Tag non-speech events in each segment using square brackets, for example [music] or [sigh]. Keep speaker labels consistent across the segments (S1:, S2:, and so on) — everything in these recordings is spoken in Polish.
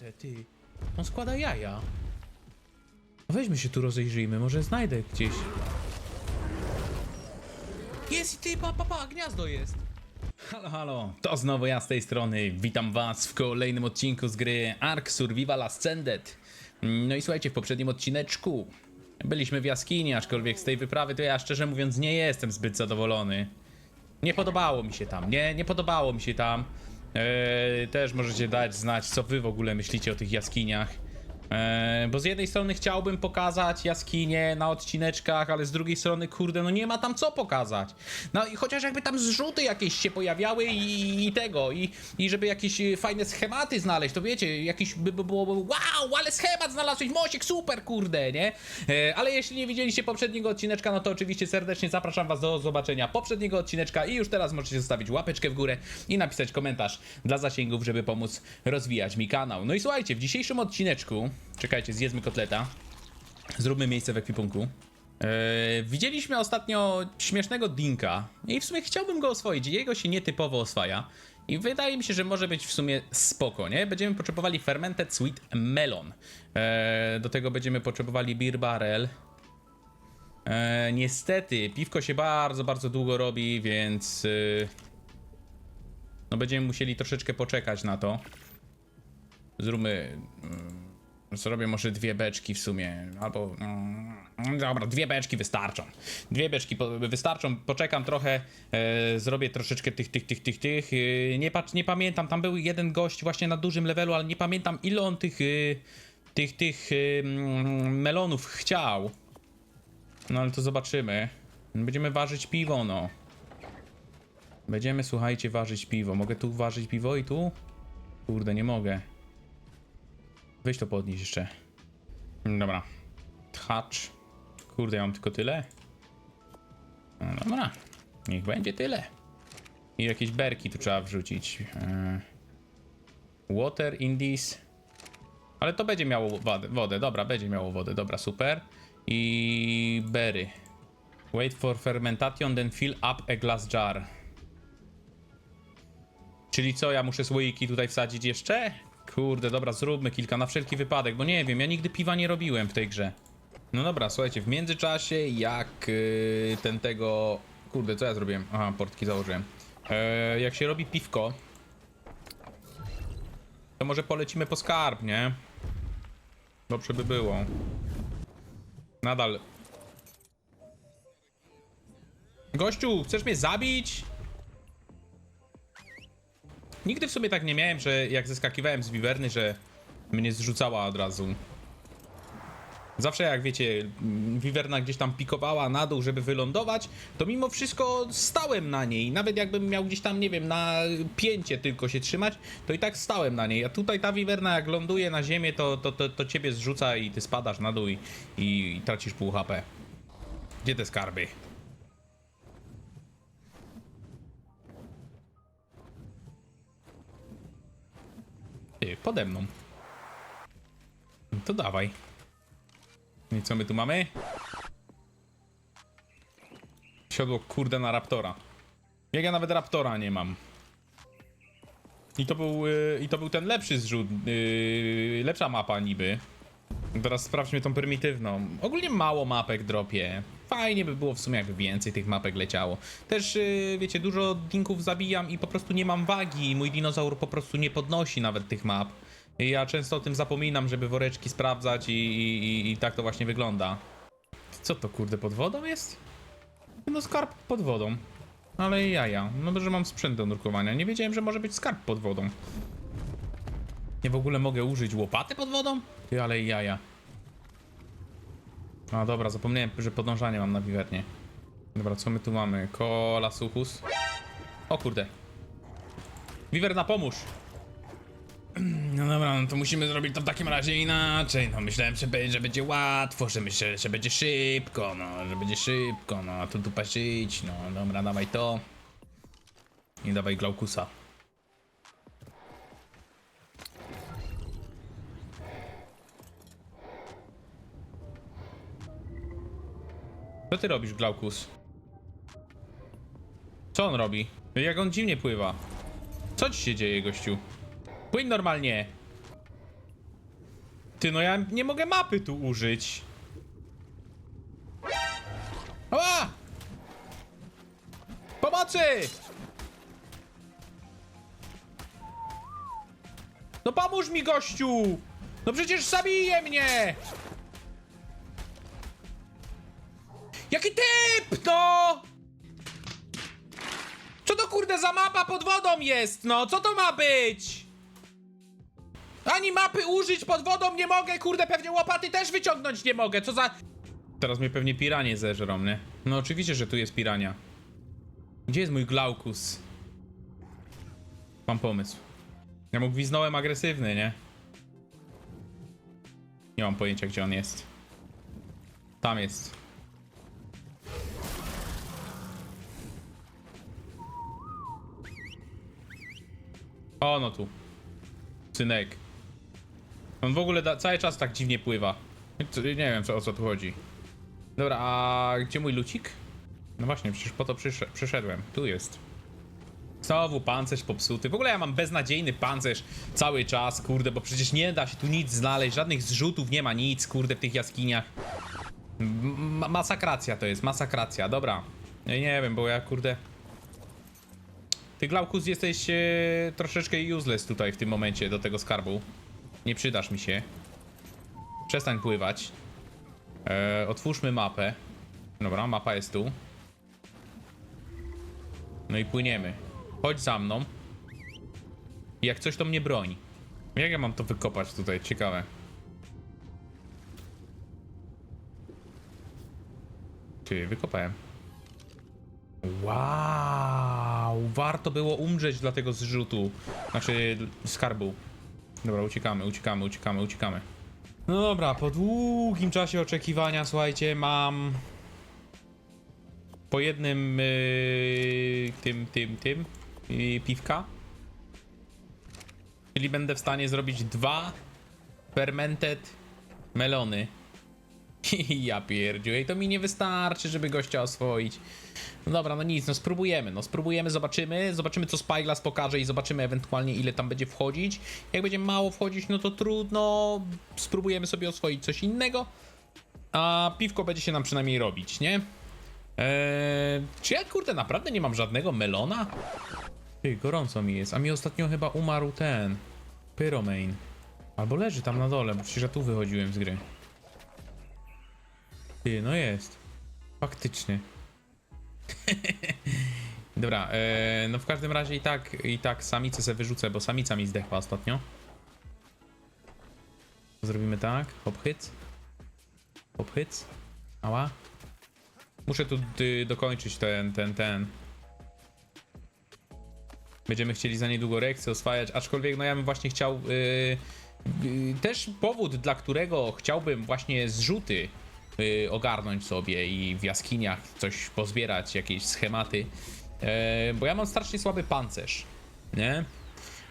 S1: Kurde, ty. On składa jaja. Weźmy się tu rozejrzyjmy, może znajdę gdzieś. Jest i ty, pa, pa, pa, gniazdo jest. Halo, halo, to znowu ja z tej strony. Witam was w kolejnym odcinku z gry Ark Survival Ascended. No i słuchajcie, w poprzednim odcineczku byliśmy w jaskini, aczkolwiek z tej wyprawy to ja szczerze mówiąc nie jestem zbyt zadowolony. Nie podobało mi się tam, nie, nie podobało mi się tam. Eee, też możecie dać znać, co wy w ogóle myślicie o tych jaskiniach. Eee, bo z jednej strony chciałbym pokazać jaskinie na odcineczkach, ale z drugiej strony, kurde, no nie ma tam co pokazać. No i chociaż jakby tam zrzuty jakieś się pojawiały i, i tego, i, i żeby jakieś e, fajne schematy znaleźć, to wiecie, jakiś by, by było, wow, ale schemat znalazłeś, Mosiek, super, kurde, nie? E, ale jeśli nie widzieliście poprzedniego odcineczka, no to oczywiście serdecznie zapraszam was do zobaczenia poprzedniego odcineczka i już teraz możecie zostawić łapeczkę w górę i napisać komentarz dla zasięgów, żeby pomóc rozwijać mi kanał. No i słuchajcie, w dzisiejszym odcineczku, czekajcie, zjedzmy kotleta, zróbmy miejsce w ekwipunku. Eee, widzieliśmy ostatnio śmiesznego Dinka i w sumie chciałbym go oswoić. Jego się nietypowo oswaja. I wydaje mi się, że może być w sumie spoko, nie? Będziemy potrzebowali fermented sweet melon. Eee, do tego będziemy potrzebowali beer barrel. Eee, niestety, piwko się bardzo, bardzo długo robi, więc... Yy, no będziemy musieli troszeczkę poczekać na to. Zróbmy... mm, Zrobię może dwie beczki w sumie, albo... mm, Dobra, dwie beczki wystarczą. Dwie beczki po, wystarczą, poczekam trochę, e, zrobię troszeczkę tych, tych, tych, tych, tych. E, nie, patrz, nie pamiętam, tam był jeden gość właśnie na dużym levelu, ale nie pamiętam ile on tych, e, tych, tych e, mm, melonów chciał. No ale to zobaczymy. Będziemy ważyć piwo, no. Będziemy, słuchajcie, ważyć piwo. Mogę tu ważyć piwo i tu? Kurde, nie mogę. Weź to podnieść jeszcze. Dobra. Hacz. Kurde, ja mam tylko tyle? No dobra. Niech będzie tyle. I jakieś berki tu trzeba wrzucić. Eee, Water, Indies. Ale to będzie miało wodę, wodę. Dobra, będzie miało wodę. Dobra, super. I berry. Wait for fermentation, then fill up a glass jar. Czyli co, ja muszę słoiki tutaj wsadzić jeszcze? Kurde, dobra, zróbmy kilka na wszelki wypadek, bo nie wiem, ja nigdy piwa nie robiłem w tej grze. No dobra, słuchajcie, w międzyczasie jak yy, ten tego... Kurde, co ja zrobiłem? Aha, portki założyłem. E, jak się robi piwko, to może polecimy po skarb, nie? Dobrze by było. Nadal. Gościu, chcesz mnie zabić? Nigdy w sumie tak nie miałem, że jak zeskakiwałem z wiwerny, że mnie zrzucała od razu. Zawsze jak wiecie, wiwerna gdzieś tam pikowała na dół, żeby wylądować, to mimo wszystko stałem na niej. Nawet jakbym miał gdzieś tam, nie wiem, na pięcie tylko się trzymać, to i tak stałem na niej. A tutaj ta wiwerna jak ląduje na ziemię, to, to, to, to ciebie zrzuca i ty spadasz na dół i, i, i tracisz pół HP. Gdzie te skarby? Pode mną. No To dawaj. I co my tu mamy? Siodło kurde na Raptora. Jak ja nawet Raptora nie mam. I to był, yy, i to był ten lepszy zrzut, yy, lepsza mapa niby. Teraz sprawdźmy tą prymitywną. Ogólnie mało mapek dropie. Fajnie by było w sumie jakby więcej tych mapek leciało. Też yy, wiecie, dużo dinków zabijam i po prostu nie mam wagi. Mój dinozaur po prostu nie podnosi nawet tych map. I ja często o tym zapominam, żeby woreczki sprawdzać i, i, i, i tak to właśnie wygląda. Co to kurde pod wodą jest? No skarb pod wodą. Ale jaja. No że mam sprzęt do nurkowania. Nie wiedziałem, że może być skarb pod wodą. Nie w ogóle mogę użyć łopaty pod wodą? Ty, ale jaja. A dobra, zapomniałem, że podążanie mam na wiwernie. Dobra, co my tu mamy? Kola suchus. O kurde. Wiwerna, pomóż! [clears throat] No dobra, no to musimy zrobić to w takim razie inaczej. No myślałem, że, że będzie łatwo, że myślę, że będzie szybko, no, że będzie szybko, no, a tu tu paszyć, no dobra, dawaj to. I dawaj Glaukusa. Co ty robisz, Glaukus? Co on robi? Jak on dziwnie pływa? Co ci się dzieje, gościu? Płyń normalnie. Ty, no ja nie mogę mapy tu użyć. Ała! Pomocy! No pomóż mi, gościu! No przecież zabije mnie! Jaki typ, no! Co to kurde za mapa pod wodą jest, no? Co to ma być? Ani mapy użyć pod wodą nie mogę, kurde, pewnie łopaty też wyciągnąć nie mogę, co za... Teraz mnie pewnie piranie zeżrą, nie? No oczywiście, że tu jest pirania. Gdzie jest mój Glaukus? Mam pomysł. Ja mu gwiznąłem agresywny, nie? Nie mam pojęcia, gdzie on jest. Tam jest. O, no tu. Synek. On w ogóle da, cały czas tak dziwnie pływa. Co- Nie wiem, co, o co tu chodzi. Dobra, a gdzie mój lucik? No właśnie, przecież po to przysze przyszedłem. Tu jest. Znowu pancerz popsuty. W ogóle ja mam beznadziejny pancerz cały czas, kurde, bo przecież nie da się tu nic znaleźć. Żadnych zrzutów nie ma nic, kurde, w tych jaskiniach. M ma- masakracja to jest, masakracja. Dobra. Ja nie wiem, bo ja, kurde... Ty, Glaukus, jesteś e, troszeczkę useless tutaj w tym momencie do tego skarbu. Nie przydasz mi się. Przestań pływać. E, otwórzmy mapę. Dobra, mapa jest tu. No i płyniemy. Chodź za mną. Jak coś to mnie broń. Jak ja mam to wykopać tutaj? Ciekawe. Ty, wykopałem. Wow, warto było umrzeć dla tego zrzutu. Znaczy, skarbu. Dobra, uciekamy, uciekamy, uciekamy, uciekamy. No dobra, po długim czasie oczekiwania, słuchajcie, mam po jednym yy, tym, tym, tym yy, piwka. Czyli będę w stanie zrobić dwa fermented melony. [laughs] ja pierdziu, to mi nie wystarczy, żeby gościa oswoić. No dobra, no nic, no spróbujemy, no spróbujemy, zobaczymy, zobaczymy co Spyglass pokaże i zobaczymy ewentualnie ile tam będzie wchodzić. Jak będzie mało wchodzić, no to trudno, spróbujemy sobie oswoić coś innego, a piwko będzie się nam przynajmniej robić, nie? Eee, czy ja kurde naprawdę nie mam żadnego melona? Ty, gorąco mi jest, a mi ostatnio chyba umarł ten, Pyromane. Albo leży tam na dole, bo przecież ja tu wychodziłem z gry. Ty, no jest. Faktycznie. [laughs] Dobra, e, no w każdym razie i tak, i tak samicę se wyrzucę, bo samica mi zdechła ostatnio. Zrobimy tak, hop hyc. Hop hyc. Ała. Muszę tu y, dokończyć ten, ten, ten. Będziemy chcieli za niedługo reakcję oswajać, aczkolwiek no ja bym właśnie chciał... y, y, też powód, dla którego chciałbym właśnie zrzuty ogarnąć sobie i w jaskiniach coś pozbierać, jakieś schematy. E, bo ja mam strasznie słaby pancerz, nie?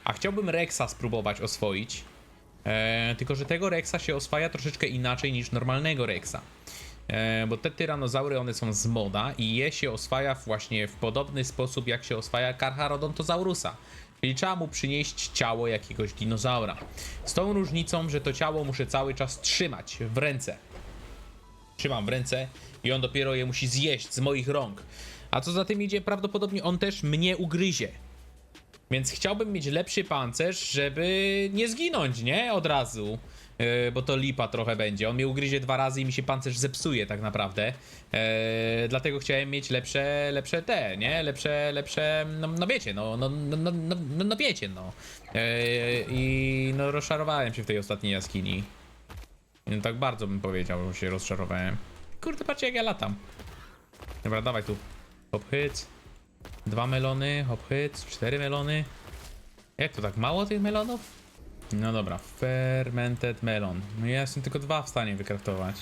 S1: A chciałbym Rexa spróbować oswoić. E, tylko, że tego Rexa się oswaja troszeczkę inaczej niż normalnego Rexa. E, bo te tyranozaury one są z moda i je się oswaja właśnie w podobny sposób jak się oswaja Carcharodontosaurusa. Czyli trzeba mu przynieść ciało jakiegoś dinozaura. Z tą różnicą, że to ciało muszę cały czas trzymać w ręce. Trzymam w ręce i on dopiero je musi zjeść z moich rąk. A co za tym idzie, prawdopodobnie on też mnie ugryzie. Więc chciałbym mieć lepszy pancerz, żeby nie zginąć, nie? Od razu. Yy, bo to lipa trochę będzie. On mnie ugryzie dwa razy i mi się pancerz zepsuje tak naprawdę. Yy, dlatego chciałem mieć lepsze, lepsze te, nie? Lepsze, lepsze, no, no wiecie, no, no, no, no, no, no, wiecie, no. Yy, I no rozczarowałem się w tej ostatniej jaskini. No, tak bardzo bym powiedział, że się rozczarowałem. Kurde, patrzcie jak ja latam. Dobra, dawaj tu. Hop hyc. Dwa melony, hop hyc, cztery melony. Jak to tak mało tych melonów? No dobra, fermented melon. No ja jestem tylko dwa w stanie wykraftować.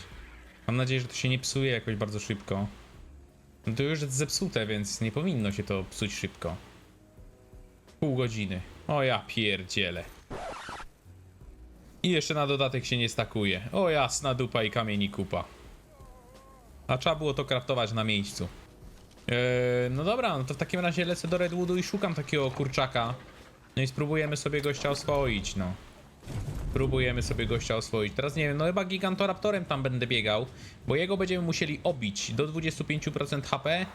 S1: Mam nadzieję, że to się nie psuje jakoś bardzo szybko. No to już jest zepsute, więc nie powinno się to psuć szybko. Pół godziny. O ja pierdzielę. I jeszcze na dodatek się nie stakuje. O jasna dupa i kamieni kupa. A trzeba było to kraftować na miejscu. Eee, no dobra, no to w takim razie lecę do Redwoodu i szukam takiego kurczaka. No i spróbujemy sobie gościa oswoić, no. Próbujemy sobie gościa oswoić. Teraz nie wiem, no chyba Gigantoraptorem tam będę biegał, bo jego będziemy musieli obić do 25% HP,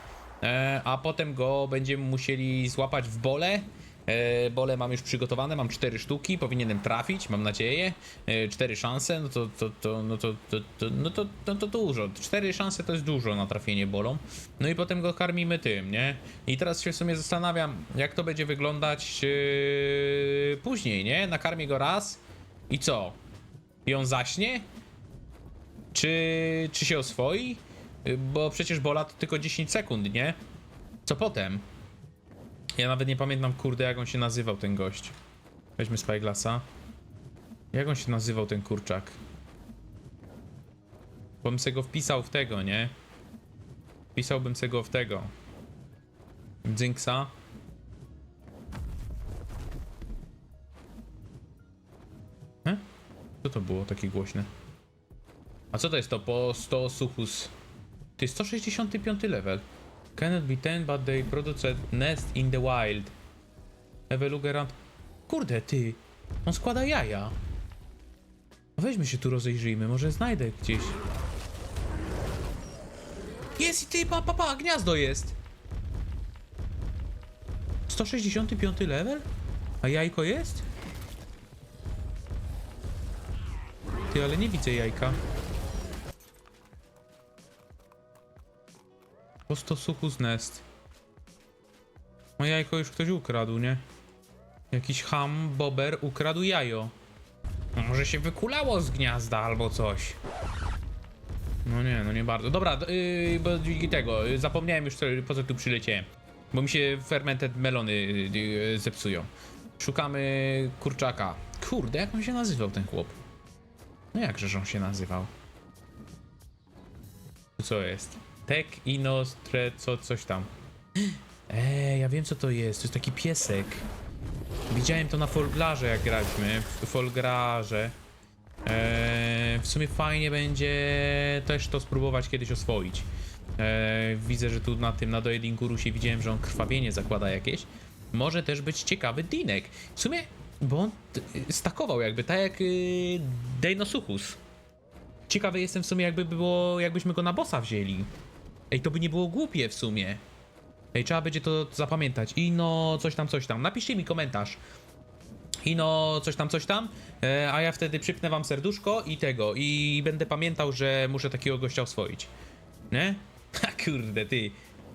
S1: e, a potem go będziemy musieli złapać w bole. E, bole mam już przygotowane, mam 4 sztuki, powinienem trafić, mam nadzieję. E, 4 szanse, no to, to, to, no to, to, to, no to, no to dużo. 4 szanse to jest dużo na trafienie bolą. No i potem go karmimy tym, nie? I teraz się w sumie zastanawiam, jak to będzie wyglądać e, później, nie? Nakarmię go raz i co? I on zaśnie? Czy, czy się oswoi? Bo przecież bola to tylko 10 sekund, nie? Co potem? Ja nawet nie pamiętam, kurde, jak on się nazywał, ten gość. Weźmy Spyglassa. Jak on się nazywał, ten kurczak? Bo bym se go wpisał w tego, nie? Wpisałbym se go w tego. Dzinksa. E? Co to było takie głośne? A co to jest to po 100 suchus? To jest 165 level. Cannot be ten, but they produce nest in the wild. A around. Kurde, ty. On składa jaja. Weźmy się tu rozejrzyjmy, może znajdę gdzieś. Jest i ty, pa, pa, pa, gniazdo jest. 165 level? A jajko jest? Ty, ale nie widzę jajka. Prosto suchus nest. No jajko już ktoś ukradł, nie? Jakiś ham, bober ukradł jajo. No Może się wykulało z gniazda albo coś. No nie, no nie bardzo. Dobra, yy, bo tego, yy, zapomniałem już po co tu przyleciałem. Bo mi się fermented melony yy, zepsują. Szukamy kurczaka. Kurde, jak on się nazywał ten chłop? No jakżeż on się nazywał? Co jest? Tek Inostre, co, coś tam. Ej, ja wiem co to jest. To jest taki piesek. Widziałem to na Folglarze jak graliśmy. W Folgrarze. Eee, w sumie fajnie będzie też to spróbować kiedyś oswoić. Eee, widzę, że tu na tym, na Doedingu się widziałem, że on krwawienie zakłada jakieś. Może też być ciekawy Dinek. W sumie, bo on t- stakował jakby, tak jak yy, Deinosuchus. Ciekawy jestem w sumie, jakby było, jakbyśmy go na bossa wzięli. Ej, to by nie było głupie w sumie. Ej, trzeba będzie to zapamiętać. I no, coś tam, coś tam. Napiszcie mi komentarz. I no, coś tam, coś tam. E, a ja wtedy przypnę wam serduszko i tego. I będę pamiętał, że muszę takiego gościa oswoić. Nie? [laughs] Ha, kurde, ty.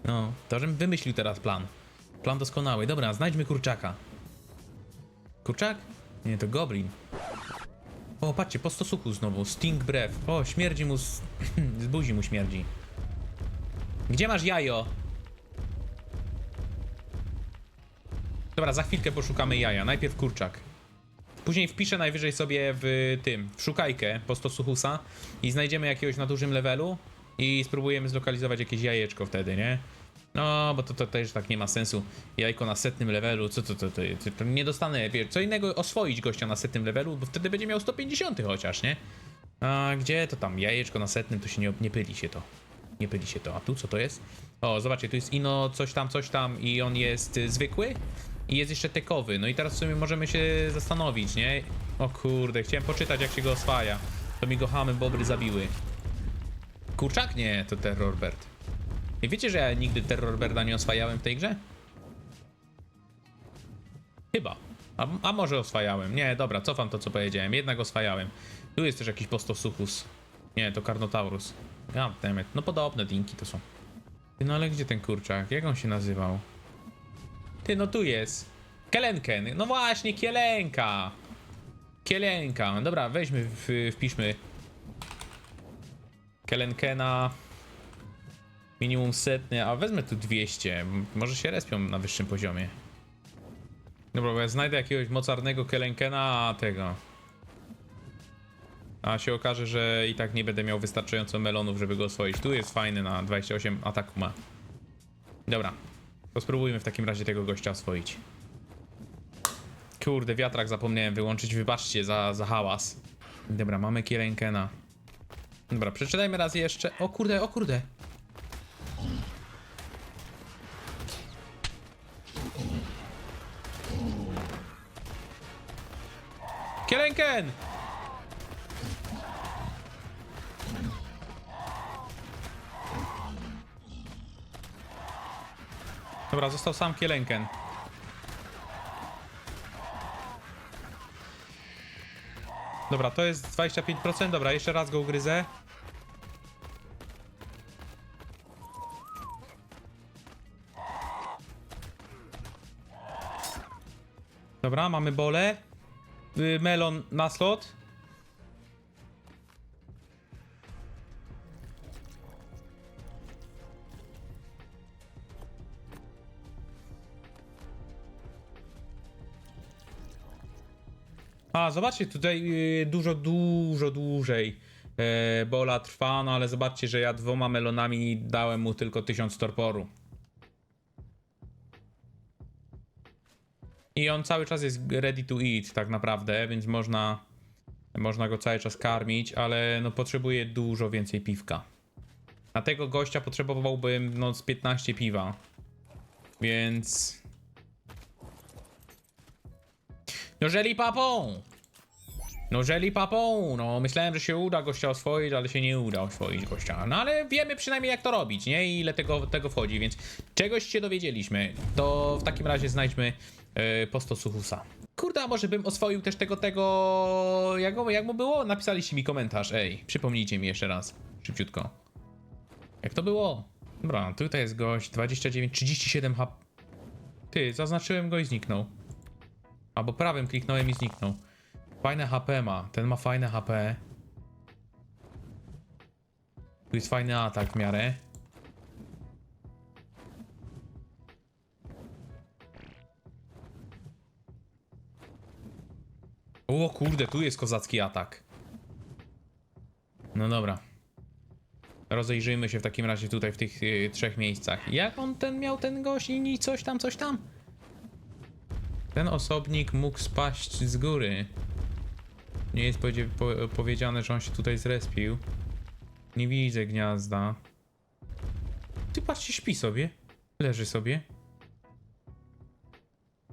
S1: No, to żebym wymyślił teraz plan. Plan doskonały. Dobra, znajdźmy kurczaka. Kurczak? Nie, to goblin. O, patrzcie, po stosunku znowu. Sting breath. O, śmierdzi mu z... [clears throat] z buzi mu śmierdzi. Gdzie masz jajo? Dobra, za chwilkę poszukamy jaja. Najpierw kurczak. Później wpiszę najwyżej sobie w tym, w szukajkę po stosuchusa i znajdziemy jakiegoś na dużym levelu i spróbujemy zlokalizować jakieś jajeczko wtedy, nie? No, bo to, to też tak nie ma sensu. Jajko na setnym levelu, co to, to, to, to, to nie dostanę, wiesz, co innego oswoić gościa na setnym levelu, bo wtedy będzie miał 150 chociaż, nie? A gdzie to tam, jajeczko na setnym, to się nie, nie pyli się to. Nie pyli się to. A tu co to jest? O, zobaczcie, tu jest ino coś tam, coś tam i on jest y, zwykły i jest jeszcze tekowy. No i teraz w sumie możemy się zastanowić, nie? O kurde, chciałem poczytać jak się go oswaja. To mi go chamy bobry zabiły. Kurczak? Nie, to Terrorbird. I wiecie, że ja nigdy Terrorbirda nie oswajałem w tej grze? Chyba. A, a może oswajałem. Nie, dobra, cofam to co powiedziałem. Jednak oswajałem. Tu jest też jakiś postosuchus. Nie, to Carnotaurus. Goddammit. No podobne dinki to są. Ty, no ale gdzie ten kurczak? Jak on się nazywał? Ty, no tu jest. Kelenken. No właśnie, Kielenka. Kielenka. Dobra, weźmy, w, wpiszmy. Kelenkena. Minimum setny, a wezmę tu 200. M- Może się respią na wyższym poziomie. Dobra, bo ja znajdę jakiegoś mocarnego Kelenkena, tego. A się okaże, że i tak nie będę miał wystarczająco melonów, żeby go oswoić. Tu jest fajny na 28 ataku ma. Dobra. To spróbujmy w takim razie tego gościa oswoić. Kurde, wiatrak zapomniałem wyłączyć, wybaczcie za, za hałas. Dobra, mamy Kielenkena. Dobra, przeczytajmy raz jeszcze. O kurde, o kurde. Kielenken! Dobra, został sam Kielenken. Dobra, to jest 25%. Dobra, jeszcze raz go ugryzę. Dobra, mamy bole. Y, Melon na slot. A, zobaczcie, tutaj y, dużo, dużo dłużej e, bola trwa, no ale zobaczcie, że ja dwoma melonami dałem mu tylko 1000 torporu. I on cały czas jest ready to eat tak naprawdę, więc można, można go cały czas karmić, ale no potrzebuje dużo więcej piwka. Na tego gościa potrzebowałbym no z 15 piwa. Więc... No żeli papą! No żeli papą! No myślałem, że się uda gościa oswoić, ale się nie uda oswoić gościa. No ale wiemy przynajmniej jak to robić, nie? I ile tego, tego wchodzi, więc czegoś się dowiedzieliśmy. To w takim razie znajdźmy yy, posto Suchusa. Kurde, a może bym oswoił też tego, tego... Jak, jak mu było? Napisaliście mi komentarz, ej. Przypomnijcie mi jeszcze raz. Szybciutko. Jak to było? Dobra, tutaj jest gość, 29, 37 HP. Ty, zaznaczyłem go i zniknął. Albo prawym kliknąłem i zniknął. Fajne HP ma. Ten ma fajne HP. Tu jest fajny atak w miarę. O kurde, tu jest kozacki atak. No dobra. Rozejrzyjmy się w takim razie tutaj w tych y, trzech miejscach. Jak on ten miał ten gość i coś tam, coś tam? Ten osobnik mógł spaść z góry. Nie jest powiedziane, że on się tutaj zrespił. Nie widzę gniazda. Ty patrzcie, śpi sobie. Leży sobie.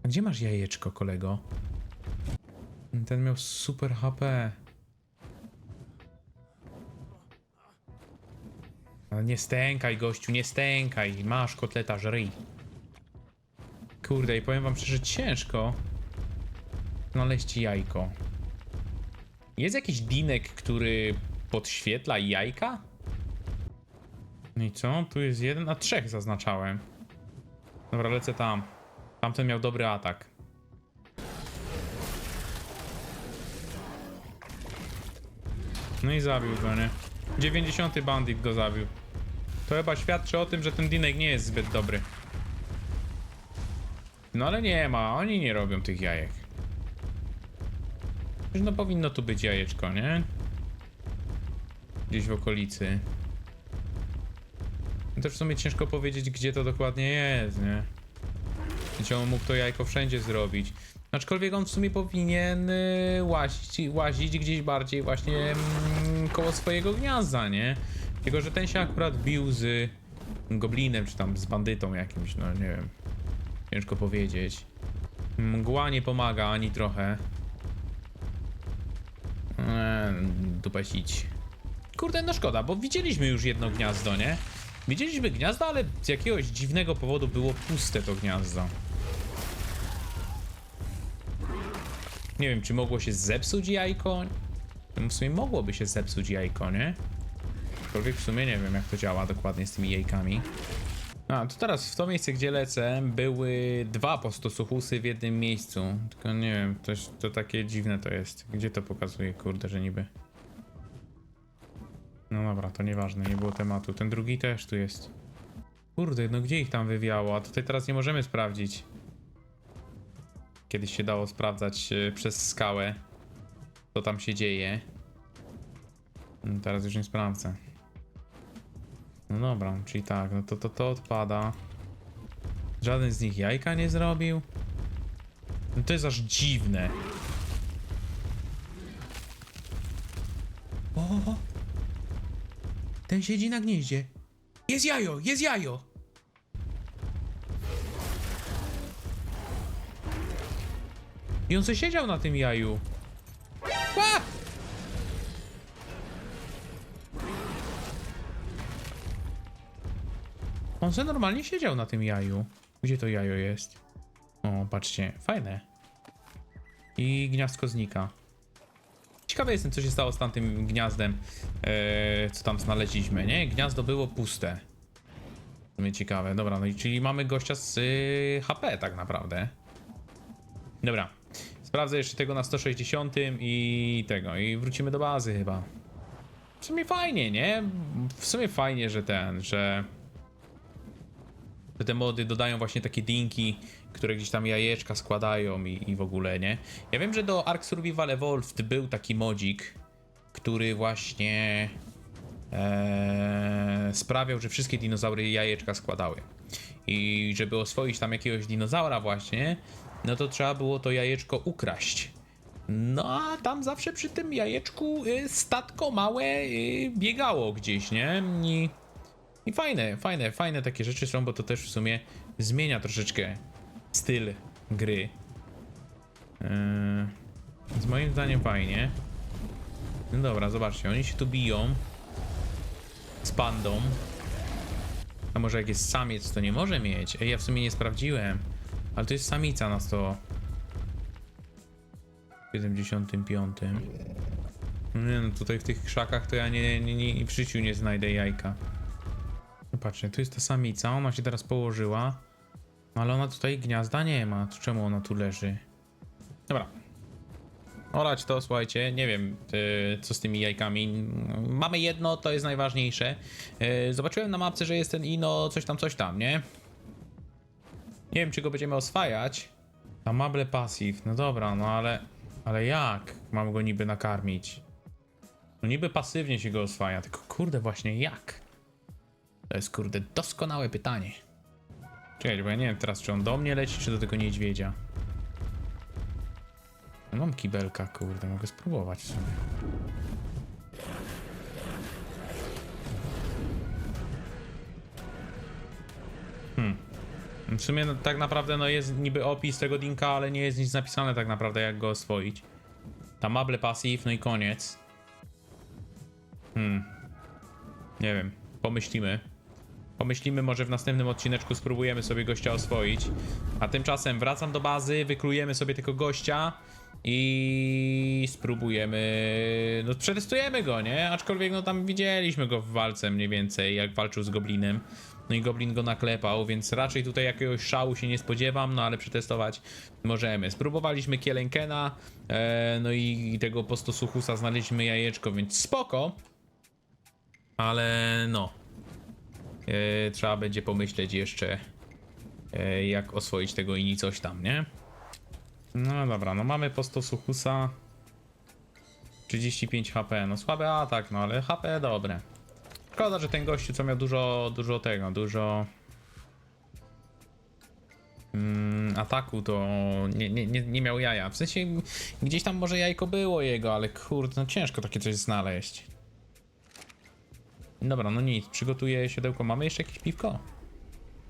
S1: A gdzie masz jajeczko, kolego? Ten miał super HP. Nie stękaj, gościu, nie stękaj. Masz kotleta, żryj. Kurde, i powiem wam szczerze, ciężko znaleźć jajko. Jest jakiś dinek, który podświetla jajka? No i co? Tu jest jeden, a trzech zaznaczałem. Dobra, lecę tam. Tamten miał dobry atak. No i zabił go, nie? 90 bandit go zabił. To chyba świadczy o tym, że ten dinek nie jest zbyt dobry. No ale nie ma, oni nie robią tych jajek. No powinno tu być jajeczko, nie? Gdzieś w okolicy. No Też w sumie ciężko powiedzieć, gdzie to dokładnie jest, nie? Gdzie on mógł to jajko wszędzie zrobić. Aczkolwiek on w sumie powinien y, łazić, łazić gdzieś bardziej właśnie mm, koło swojego gniazda, nie? Tylko, że ten się akurat bił z goblinem, czy tam z bandytą jakimś, no nie wiem. Ciężko powiedzieć. Mgła nie pomaga ani trochę. Eee, dupesić. Kurde, no szkoda, bo widzieliśmy już jedno gniazdo, nie? Widzieliśmy gniazdo, ale z jakiegoś dziwnego powodu było puste to gniazdo. Nie wiem, czy mogło się zepsuć jajko? No, W sumie mogłoby się zepsuć jajko, nie? Aczkolwiek w sumie nie wiem, jak to działa dokładnie z tymi jajkami. A, to teraz w to miejsce, gdzie lecę, były dwa postosuchusy w jednym miejscu. Tylko nie wiem, to, to takie dziwne to jest. Gdzie to pokazuje, kurde, że niby. No dobra, to nieważne, nie było tematu. Ten drugi też tu jest. Kurde, no gdzie ich tam wywiało? A tutaj teraz nie możemy sprawdzić. Kiedyś się dało sprawdzać e, przez skałę, co tam się dzieje. Teraz już nie sprawdzę. No dobra, czyli tak, no to to, to odpada. Żaden z nich jajka nie zrobił. No to jest aż dziwne. O, o, o. Ten siedzi na gnieździe. Jest jajo, jest jajo! I on siedział na tym jaju. On se normalnie siedział na tym jaju. Gdzie to jajo jest? O, patrzcie, fajne. I gniazdko znika. Ciekawy jestem, co się stało z tamtym gniazdem, e, co tam znaleźliśmy, nie? Gniazdo było puste. W sumie ciekawe. Dobra, no i czyli mamy gościa z y, HP tak naprawdę. Dobra. Sprawdzę jeszcze tego na 160 i tego. I wrócimy do bazy chyba. W sumie fajnie, nie? W sumie fajnie, że ten, że... Te mody dodają właśnie takie dinki, które gdzieś tam jajeczka składają i, i w ogóle, nie? Ja wiem, że do Ark Survival Evolved był taki modzik, który właśnie e, sprawiał, że wszystkie dinozaury jajeczka składały. I żeby oswoić tam jakiegoś dinozaura właśnie, no to trzeba było to jajeczko ukraść. No a tam zawsze przy tym jajeczku y, statko małe y, biegało gdzieś, nie? I, I fajne, fajne, fajne takie rzeczy są, bo to też w sumie zmienia troszeczkę styl gry. Yy, z moim zdaniem fajnie. No dobra, zobaczcie, oni się tu biją z pandą. A może jak jest samiec, to nie może mieć? Ej, ja w sumie nie sprawdziłem. Ale to jest samica na 100. 75. No nie no, tutaj w tych krzakach to ja nie, nie, nie, w życiu nie znajdę jajka. No patrzcie, tu jest ta samica, ona się teraz położyła. Ale ona tutaj gniazda nie ma. Czemu ona tu leży? Dobra. Orać to, słuchajcie, nie wiem y, co z tymi jajkami. Mamy jedno, to jest najważniejsze. Y, zobaczyłem na mapce, że jest ten ino, coś tam, coś tam, nie? Nie wiem, czy go będziemy oswajać. Amable passive, no dobra, no ale... Ale jak mam go niby nakarmić? No niby pasywnie się go oswaja, tylko kurde właśnie jak? To jest kurde doskonałe pytanie. Czekaj, bo ja nie wiem teraz, czy on do mnie leci, czy do tego niedźwiedzia. Mam kibelka, kurde, mogę spróbować w sumie. Hmm. W sumie no, tak naprawdę no jest niby opis tego dinka, ale nie jest nic napisane tak naprawdę jak go oswoić. Ta mable passive, no i koniec. Hmm. Nie wiem, pomyślimy. Pomyślimy, może w następnym odcineczku spróbujemy sobie gościa oswoić. A tymczasem wracam do bazy, wyklujemy sobie tego gościa i spróbujemy. No, przetestujemy go, nie? Aczkolwiek, no tam widzieliśmy go w walce mniej więcej, jak walczył z goblinem. No i goblin go naklepał, więc raczej tutaj jakiegoś szału się nie spodziewam, no ale przetestować możemy. Spróbowaliśmy Kielenkena, e, no i, tego postosuchusa znaleźliśmy jajeczko, więc spoko. Ale no, trzeba będzie pomyśleć jeszcze, e, jak oswoić tego i coś tam, nie? No dobra, no mamy postosuchusa 35 HP, no słaby atak, no ale HP dobre. Szkoda, że ten gościu co miał dużo, dużo tego, dużo mm, ataku, to nie, nie, nie, nie miał jaja. W sensie gdzieś tam może jajko było jego, ale kurde, no ciężko takie coś znaleźć. Dobra, no nic, przygotuję siodełko. Mamy jeszcze jakieś piwko?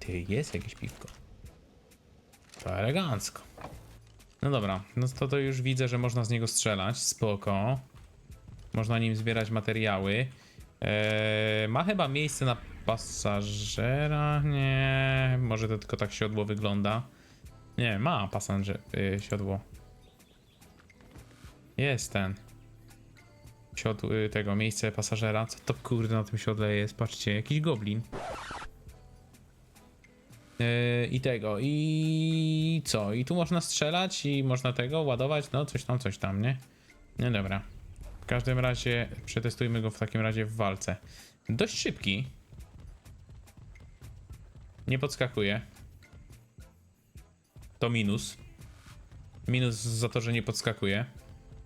S1: Ty, jest jakieś piwko. To elegancko. No dobra, no to, to już widzę, że można z niego strzelać, spoko. Można nim zbierać materiały. Eee, ma chyba miejsce na pasażera? Nie, może to tylko tak siodło wygląda. Nie, ma pasażer, yy, siodło. Jest ten. Siodł, y, tego, miejsce pasażera. Co to kurde na tym siodle jest? Patrzcie, jakiś goblin. Yy, I tego, i co? I tu można strzelać i można tego ładować, no coś tam, coś tam, nie? No dobra. W każdym razie przetestujmy go w takim razie w walce. Dość szybki. Nie podskakuje. To minus. Minus za to, że nie podskakuje.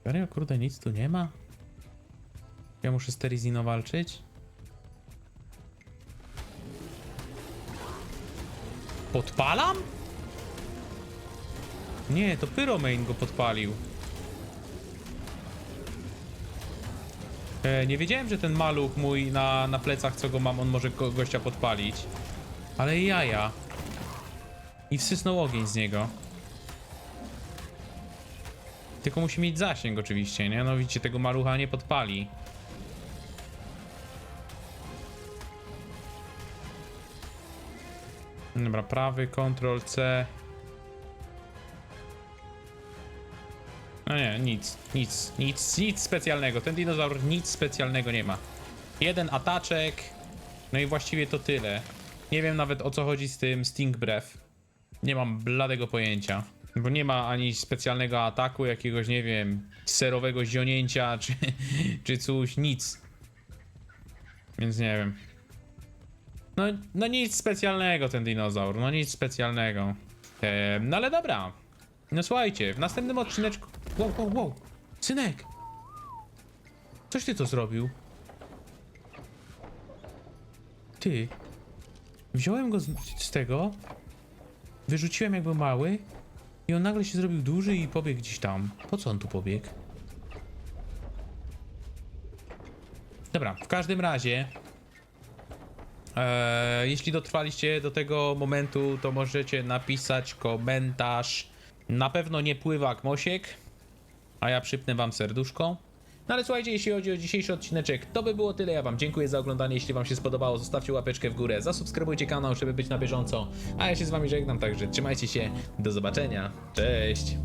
S1: Serio, kurde, nic tu nie ma? Ja muszę z Terizino walczyć? Podpalam? Nie, to Pyromain go podpalił. E, nie wiedziałem, że ten maluch mój na, na plecach, co go mam, on może go, gościa podpalić. Ale jaja. I wsysnął ogień z niego. Tylko musi mieć zasięg oczywiście, nie? No widzicie, tego malucha nie podpali. Dobra, prawy, Ctrl C. No nie, nic, nic, nic, nic specjalnego. Ten dinozaur nic specjalnego nie ma. Jeden ataczek, no i właściwie to tyle. Nie wiem nawet o co chodzi z tym Sting Breath. Nie mam bladego pojęcia. Bo nie ma ani specjalnego ataku, jakiegoś, nie wiem, serowego zionięcia, czy, [laughs] czy coś, nic. Więc nie wiem. No, no nic specjalnego ten dinozaur, no nic specjalnego. Ehm, no ale dobra. No słuchajcie, w następnym odcineczku... Wow, wow, wow. Synek! Coś ty to zrobił? Ty. Wziąłem go z, z tego, wyrzuciłem jak był mały i on nagle się zrobił duży i pobiegł gdzieś tam. Po co on tu pobiegł? Dobra, w każdym razie Eee, jeśli dotrwaliście do tego momentu, to możecie napisać komentarz. Na pewno nie pływak Mosiek, a ja przypnę wam serduszko. No ale słuchajcie, jeśli chodzi o dzisiejszy odcineczek, to by było tyle. Ja wam dziękuję za oglądanie. Jeśli wam się spodobało, zostawcie łapeczkę w górę, zasubskrybujcie kanał, żeby być na bieżąco. A ja się z wami żegnam, także trzymajcie się. Do zobaczenia. Cześć.